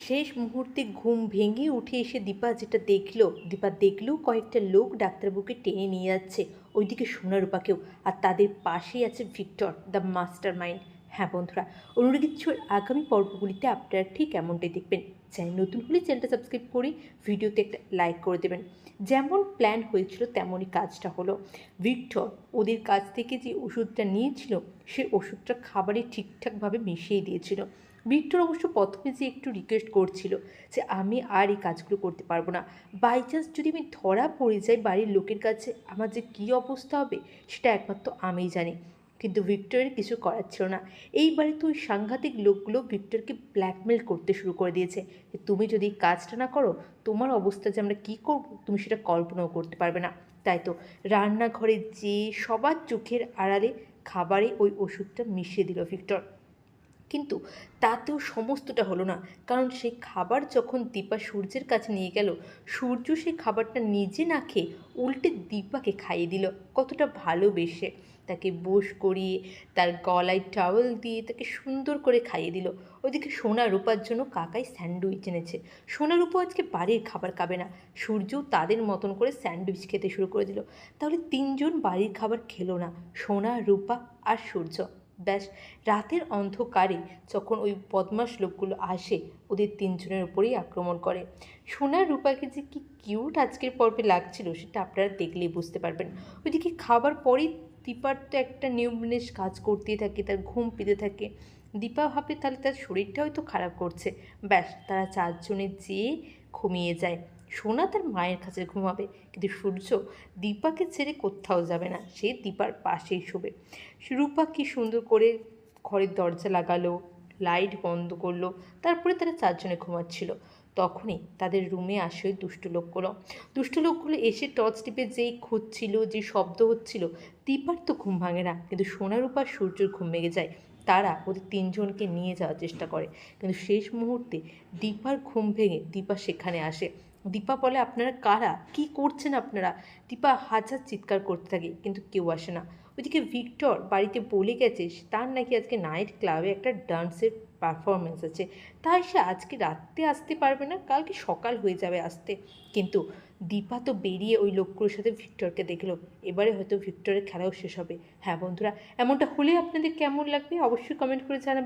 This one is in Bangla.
শেষ মুহূর্তে ঘুম ভেঙে উঠে এসে দীপা যেটা দেখল, দীপা দেখলেও কয়েকটা লোক ডাক্তারবুকে টেনে নিয়ে যাচ্ছে। ওইদিকে সোনারূপাকেও, আর তাদের পাশেই আছে ভিক্টর, দ্য মাস্টার মাইন্ড হ্যাঁ বন্ধুরা অনুরাগীর আগামী পর্বগুলিতে আপনারা ঠিক এমনটাই দেখবেন। চ্যানেল নতুন হলে চ্যানেলটা সাবস্ক্রাইব করে ভিডিওতে একটা লাইক করে দেবেন। যেমন প্ল্যান হয়েছিল তেমনই কাজটা হলো। ভিক্টর ওদের কাছ থেকে যে ওষুধটা নিয়েছিল, সে ওষুধটা খাবারে ঠিকঠাকভাবে মিশিয়ে দিয়েছিল। ভিক্টর অবশ্য প্রথমে যে একটু রিকোয়েস্ট করছিল যে আমি আর এই কাজগুলো করতে পারব না। বাই চান্স যদি আমি ধরা পড়ে যাই বাড়ির লোকের কাছে, আমার যে কী অবস্থা হবে সেটা একমাত্র আমিই জানি। কিন্তু ভিক্টরের কিছু করার ছিল না। এইবারে তো ওই সাংঘাতিক লোকগুলো ভিক্টরকে ব্ল্যাকমেল করতে শুরু করে দিয়েছে যে, তুমি যদি কাজটা না করো, তোমার অবস্থা যে আমরা কী করব, তুমি সেটা কল্পনাও করতে পারবে না। তাই তো রান্নাঘরে যে সবার চোখের আড়ালে খাবারে ওই ওষুধটা মিশিয়ে দিল ভিক্টর। কিন্তু তাতেও সমস্তটা হলো না। কারণ সেই খাবার যখন দীপা সূর্যের কাছে নিয়ে গেল, সূর্য সেই খাবারটা নিজে না খেয়ে উল্টে দীপাকে খাইয়ে দিল। কতটা ভালোবেসে। তাকে বোস করিয়ে, তার গলায় টাওয়েল দিয়ে তাকে সুন্দর করে খাইয়ে দিল। ওইদিকে সোনা রূপার জন্য কাকাই স্যান্ডউইচ এনেছে। সোনা রূপা আজকে বাড়ির খাবার খাবে না। সূর্যও তাদের মতন করে স্যান্ডউইচ খেতে শুরু করে দিল। তাহলে তিনজন বাড়ির খাবার খেলো না, সোনা, রূপা আর সূর্য। ব্যাস, রাতের অন্ধকারে যখন ওই বদমাস লোকগুলো আসে, ওদের তিনজনের উপরেই আক্রমণ করে। সোনার রূপাকে যে কি কিউট আজকের পর্বে লাগছিল সেটা আপনারা দেখলেই বুঝতে পারবেন। ওইদিকে খাবার পরেই দীপার তো একটা নিয়মনেশ কাজ করতেই থাকে, তার ঘুম পেতে থাকে। দীপা ভাবে তাহলে তার শরীরটা হয়তো খারাপ করছে। ব্যাস, তারা চারজনের যেয়ে ঘুমিয়ে যায়। সোনা তার মায়ের কাছে ঘুমাবে, কিন্তু সূর্য দীপাকে ছেড়ে কোথাও যাবে না। সে দীপার পাশেই শোবে। রূপা কি সুন্দর করে ঘরের দরজা লাগালো, লাইট বন্ধ করল, তারপরে তারা চারজনে ঘুমাচ্ছিল। তখনই তাদের রুমে আসে ওই দুষ্ট লোকগুলো। দুষ্ট লোকগুলো এসে টর্চ টিপে যেই খুঁজছিল, যে শব্দ হচ্ছিল, দীপার তো ঘুম ভাঙে না, কিন্তু সোনার উপর সূর্যর ঘুম ভেঙে যায়। তারা ওদের তিনজনকে নিয়ে যাওয়ার চেষ্টা করে। কিন্তু শেষ মুহূর্তে দীপার ঘুম ভেঙে দীপা সেখানে আসে। দীপা বলে, আপনারা কারা? কি করছেন আপনারা? দীপা হাজার চিৎকার করতে থাকে, কিন্তু কেউ আসে না। ওইদিকে ভিক্টর বাড়িতে বলে গেছে তার নাকি আজকে নাইট ক্লাবে একটা ডান্সের পারফরমেন্স আছে। তাই সে আজকে রাত্রে আসতে পারবে না, কালকে সকাল হয়ে যাবে আসতে। কিন্তু দীপা তো বেরিয়ে ওই লোকগুলোর সাথে ভিক্টরকে দেখল। এবারে হয়তো ভিক্টরের খেলাও শেষ হবে। হ্যাঁ বন্ধুরা, এমনটা হলে আপনাদের কেমন লাগবে অবশ্যই কমেন্ট করে জানাবেন।